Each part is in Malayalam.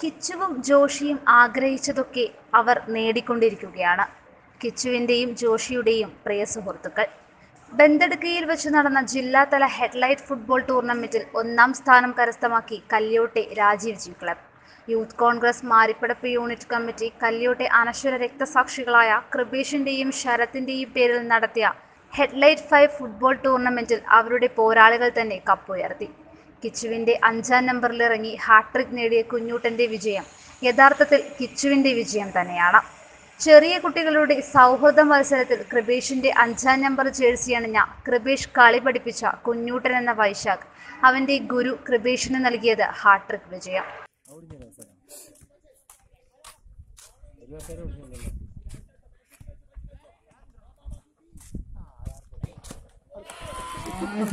കിച്ചുവും ജോഷിയും ആഗ്രഹിച്ചതൊക്കെ അവർ നേടിക്കൊണ്ടിരിക്കുകയാണ്. കിച്ചുവിന്റെയും ജോഷിയുടെയും പ്രിയ സുഹൃത്തുക്കൾ. ബന്തെടുക്കയിൽ വെച്ച് നടന്ന ജില്ലാതല ഹെഡ്ലൈറ്റ് ഫുട്ബോൾ ടൂർണമെന്റിൽ ഒന്നാം സ്ഥാനം കരസ്ഥമാക്കി കല്യോട്ടെ Rajiv ji club. Youth Congress Maripadappu unit committee കല്യോട്ടെ അനശ്വര രക്തസാക്ഷികളായ കൃപേഷിന്റെയും ശരത്തിന്റെയും പേരിൽ നടത്തിയ ഹെഡ്ലൈറ്റ് ഫൈവ് ഫുട്ബോൾ ടൂർണമെന്റിൽ അവരുടെ പോരാളികൾ തന്നെ കപ്പുയർത്തി കിച്ചുവിന്റെ അഞ്ചാം നമ്പറിലിറങ്ങി ഹാട്രിക് നേടിയ കുഞ്ഞൂട്ടന്റെ വിജയം യഥാർത്ഥത്തിൽ കിച്ചുവിന്റെ വിജയം തന്നെയാണ് ചെറിയ കുട്ടികളുടെ സൗഹൃദ മത്സരത്തിൽ കൃപേഷിന്റെ അഞ്ചാം നമ്പർ ജേഴ്സി അണിഞ്ഞ കൃപേഷ് കളി പഠിപ്പിച്ച കുഞ്ഞൂട്ടൻ എന്ന വൈശാഖ് അവന്റെ ഗുരു കൃപേഷിന് നൽകിയത് ഹാട്രിക് വിജയം As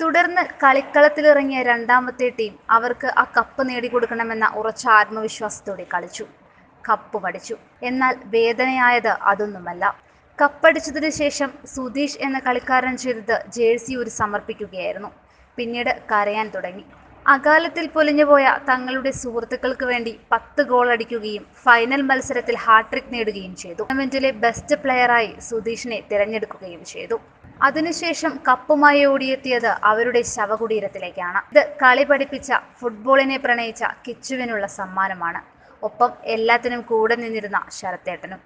തുടർന്ന് കളിക്കളത്തിലിറങ്ങിയ രണ്ടാമത്തെ ടീം അവർക്ക് ആ കപ്പ് നേടിക്കൊടുക്കണമെന്ന ഉറച്ച ആത്മവിശ്വാസത്തോടെ കളിച്ചു. കപ്പ് പഠിച്ചു. എന്നാൽ വേദനയായത് അതൊന്നുമല്ല. കപ്പടിച്ചതിനു ശേഷം സുധീഷ് എന്ന കളിക്കാരൻ ചെയ്തത് ജേഴ്സി ഒരു സമർപ്പിക്കുകയായിരുന്നു. പിന്നീട് കരയാൻ തുടങ്ങി. അകാലത്തിൽ പൊലിഞ്ഞുപോയ തങ്ങളുടെ സുഹൃത്തുക്കൾക്ക് വേണ്ടി പത്ത് ഗോൾ അടിക്കുകയും ഫൈനൽ മത്സരത്തിൽ ഹാട്രിക് നേടുകയും ചെയ്തു. ടൂർണമെന്റിലെ ബെസ്റ്റ് പ്ലെയറായി സുധീഷിനെ തിരഞ്ഞെടുക്കുകയും ചെയ്തു. അതിനുശേഷം കപ്പുമായി ഓടിയെത്തിയത് അവരുടെ ശവകുടീരത്തിലേക്കാണ്. ഇത് കളി പഠിപ്പിച്ച ഫുട്ബോളിനെ പ്രണയിച്ച കിച്ചുവിനുള്ള സമ്മാനമാണ്. ഒപ്പം എല്ലാത്തിനും കൂടെ നിന്നിരുന്ന ശരത്തേട്ടനും.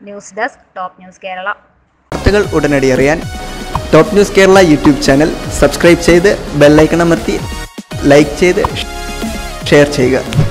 News desk top news Kerala. വാർത്തകൾ ഉടനടി അറിയാൻ top news Kerala YouTube channel subscribe ചെയ്ത് ബെല്ലൈക്കൺ അമർത്തി ലൈക്ക് ചെയ്ത് ഷെയർ ചെയ്യുക.